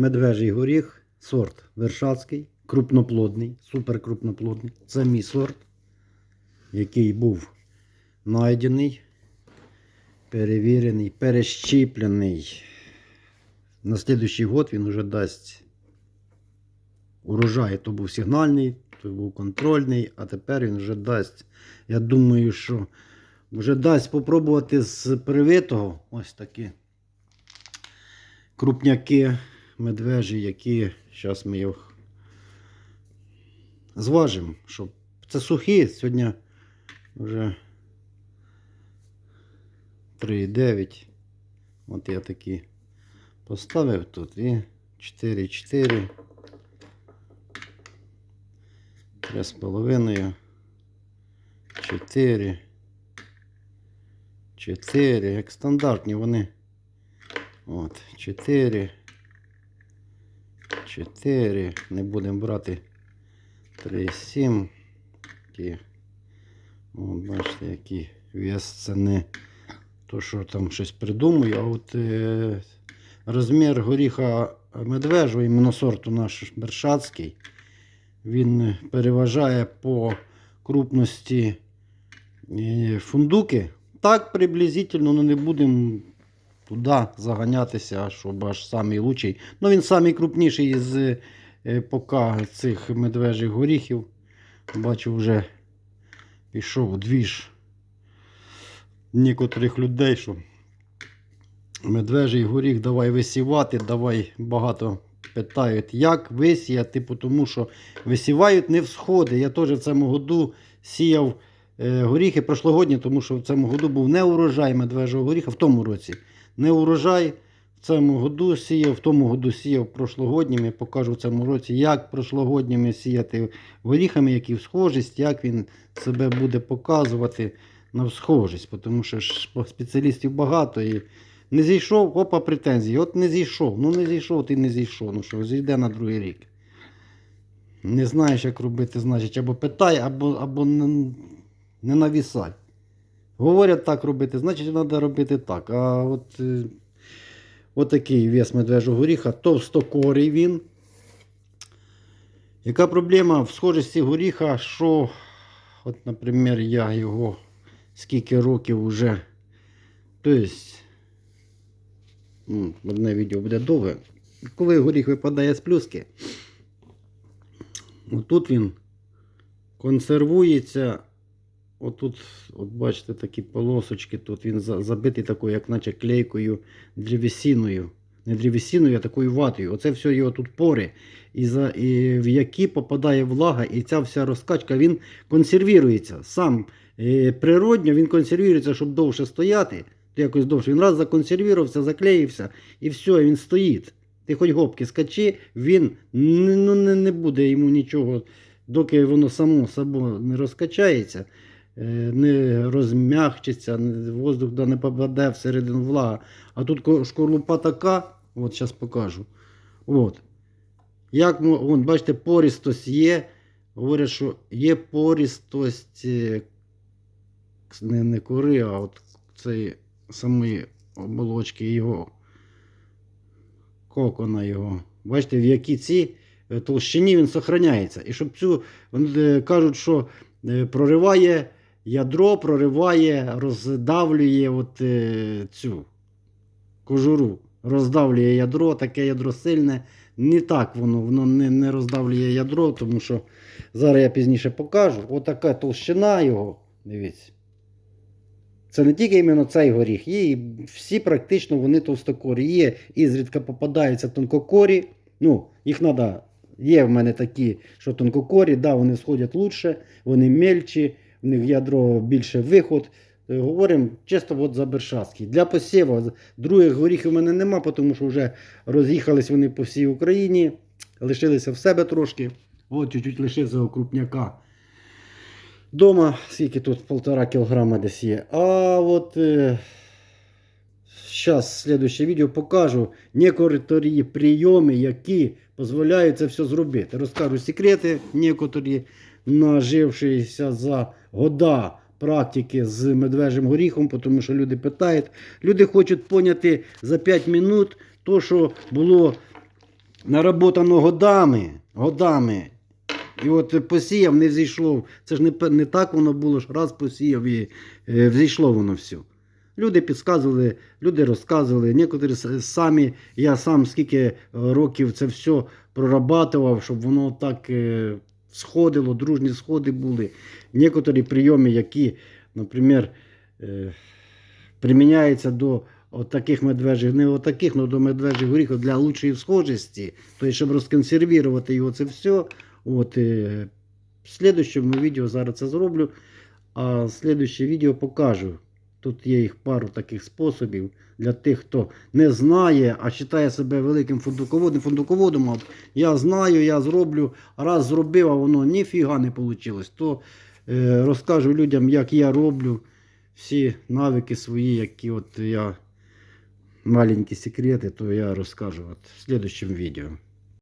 медвежий горіх, сорт Вершацький, крупноплодний, суперкрупноплодний. Це мій сорт, який був знайдений, перевірений, перещіплений. На слідуючий год він вже дасть урожай. То був сигнальний, то був контрольний, а тепер він вже дасть. Я думаю, що вже дасть спробувати з привитого ось такі крупняки медвежі, які зараз ми їх зважимо. Щоб це сухі, сьогодні вже 3,9. От я такі поставив тут і 4,4. 3,5. 4. 4. Як стандартні вони. От, 4. 4. Не будемо брати 3,7. Такі. От, бачите, який вес це не то, що там щось придумую, а от е, розмір горіха медвежого, іменно сорту наш Бершацький, він переважає по крупності е, фундуки. Так приблизительно, ну не будемо туди заганятися, щоб аж лучший. Ну він самий крупніший з е, пока цих медвежих горіхів. Бачу, вже пішов двіж некоторих людей, що медвежий горіх давай висівати, давай багато питають, як висіяти, тому що висівають не всходи. Я теж в цьому году сіяв е, горіхи прошлогодні, тому що в цьому году був не урожай медвежого горіха в тому році. Не урожай. В цьому году сіяв, в тому году сіяв прошлогоднім. Я покажу в цьому році, як прошлогодніми сіяти горіхами, які в схожість, як він себе буде показувати на схожість. Тому що ж спеціалістів багато і не зійшов, опа, претензії. От не зійшов. Ну не зійшов, ти не зійшов. Ну що, зійде на другий рік. Не знаєш, як робити, значить, або питай, або, або не, не навісай. Говорять так робити, значить треба робити так. А от, е, от такий вес медвежого горіха, товстокорий він. Яка проблема в схожості горіха, що, от, наприклад, я його скільки років вже. Тобто, ну, одне відео буде довге. Коли горіх випадає з плюски, отут він консервується. Отут, от бачите, такі полосочки, тут він забитий такою, як наче клейкою древесиною. Не древесиною, а такою ватою. Оце все його тут пори, і, за, і в які попадає влага, і ця вся розкачка, він консервірується. Сам е, природньо він консервується, щоб довше стояти. То якось довше. Він раз законсервувався, заклеївся, і все, він стоїть. Ти хоч гопки скачи, він ну, не, не буде йому нічого, доки воно само собою не розкачається, не розм'ягчиться, воздух да не попаде всередину влага. А тут шкорлупа така, от зараз покажу. От. Як, вон, бачите, порістость є. Говорять, що є порістость е, не, не кори, а от цієї самої оболочки його, кокона його. Бачите, в якій цій е, толщині він зберігається. І щоб цю, вони е, кажуть, що е, прориває ядро, прориває, роздавлює от, е, цю кожуру. Роздавлює ядро, таке ядро сильне. Не так воно, воно не, не роздавлює ядро, тому що зараз я пізніше покажу. Отака толщина його. Дивіться. Це не тільки іменно цей горіх, є і всі практично вони товстокорі. Є і зрідка попадаються тонкокорі. Ну, їх треба. Є в мене такі, що тонкокорі, да, вони сходять лучше, вони мельчі, в них ядро більше виход. Е, Говоримо чисто от за Бершацький. Для посіву других горіхів у мене нема, тому що вже роз'їхались вони по всій Україні, лишилися в себе трошки. От чуть-чуть лишився окрупняка. Дома, скільки тут полтора кілограма десь є. А от е, зараз слідуще відео покажу некоторі прийоми, які дозволяють це все зробити. Розкажу секрети, некоторі, нажившися за года практики з медвежим горіхом, тому що люди питають. Люди хочуть поняти за 5 минут то, що було наработано годами, годами. І от посіяв, не зійшло. Це ж не, не так воно було, що раз посіяв і е, взійшло воно все. Люди підказували, люди розказували, некоторі самі, я сам скільки років це все прорабатував, щоб воно так е, сходило, дружні сходи були. Некоторі прийоми, які, наприклад, е, приміняються до от таких медвежих, не от таких, до медвежих горіхів для лучшої схожості, тобто, щоб розконсервувати його це все. От, е, в слідчому відео зараз це зроблю, а слідуще відео покажу. Тут є їх пару таких способів для тих, хто не знає, а вважає себе великим фундуководом. Фундуководом, я знаю, я зроблю, раз зробив, а воно ніфіга не вийшло. То е, розкажу людям, як я роблю всі навики свої, які от я маленькі секрети, то я розкажу от в слідчому відео.